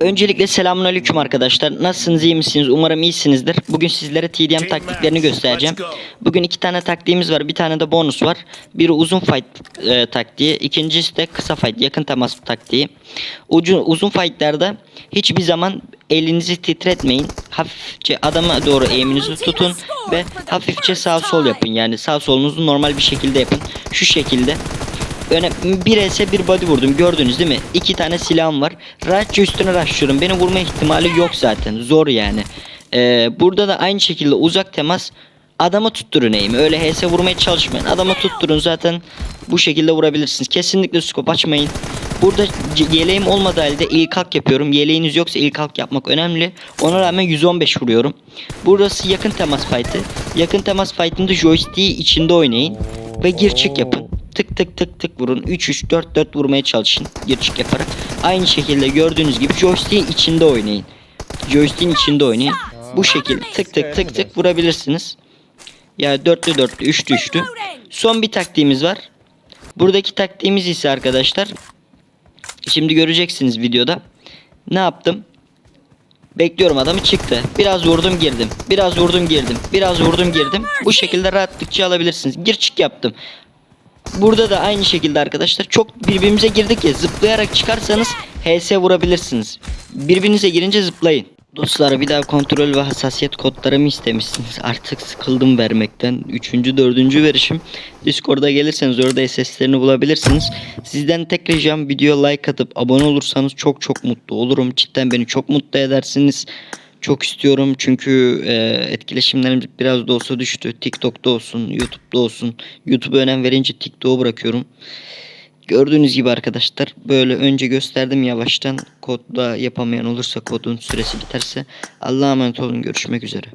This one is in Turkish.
Öncelikle selamünaleyküm arkadaşlar. Nasılsınız iyi misiniz? Umarım iyisinizdir. Bugün sizlere TDM taktiklerini göstereceğim. Bugün iki tane taktiğimiz var. Bir tane de bonus var. Biri uzun fight e, taktiği. ikincisi de kısa fight yakın temas taktiği. Ucu, uzun fightlarda hiçbir zaman elinizi titretmeyin. Hafifçe adama doğru eğiminizi tutun ve hafifçe sağ sol yapın. Yani sağ solunuzu normal bir şekilde yapın. Şu şekilde. Öne bir ese bir body vurdum gördünüz değil mi? İki tane silahım var. Rahatça üstüne rushlıyorum. Beni vurma ihtimali yok zaten. Zor yani. Ee, burada da aynı şekilde uzak temas adama tutturun eğimi. Öyle HS vurmaya çalışmayın. Adama tutturun zaten bu şekilde vurabilirsiniz. Kesinlikle scope açmayın. Burada yeleğim olmadığı halde ilk halk yapıyorum. Yeleğiniz yoksa ilk halk yapmak önemli. Ona rağmen 115 vuruyorum. Burası yakın temas fight'ı. Yakın temas fight'ında joystick'i içinde oynayın. Ve gir çık yapın. Tık tık tık vurun. 3-3-4-4 vurmaya çalışın. Gir çık yaparak. Aynı şekilde gördüğünüz gibi joystick'i içinde oynayın. Joystick'in içinde oynayın. Bu şekilde tık tık tık tık vurabilirsiniz. Ya dörtlü dörtlü, üçlü üçlü. Son bir taktiğimiz var. Buradaki taktiğimiz ise arkadaşlar. Şimdi göreceksiniz videoda. Ne yaptım? Bekliyorum adamı çıktı. Biraz vurdum girdim. Biraz vurdum girdim. Biraz vurdum girdim. Bu şekilde rahatlıkça alabilirsiniz. Gir çık yaptım. Burada da aynı şekilde arkadaşlar çok birbirimize girdik ya zıplayarak çıkarsanız HS vurabilirsiniz. Birbirinize girince zıplayın. Dostlar bir daha kontrol ve hassasiyet kodlarımı istemişsiniz. Artık sıkıldım vermekten. Üçüncü, dördüncü verişim. Discord'a gelirseniz orada SS'lerini bulabilirsiniz. Sizden tek ricam video like atıp abone olursanız çok çok mutlu olurum. Cidden beni çok mutlu edersiniz. Çok istiyorum çünkü e, etkileşimlerimiz biraz da olsa düştü. TikTok'ta olsun, YouTube'da olsun. YouTube'a önem verince TikTok'u bırakıyorum. Gördüğünüz gibi arkadaşlar böyle önce gösterdim yavaştan kodda yapamayan olursa kodun süresi biterse Allah'a emanet olun görüşmek üzere.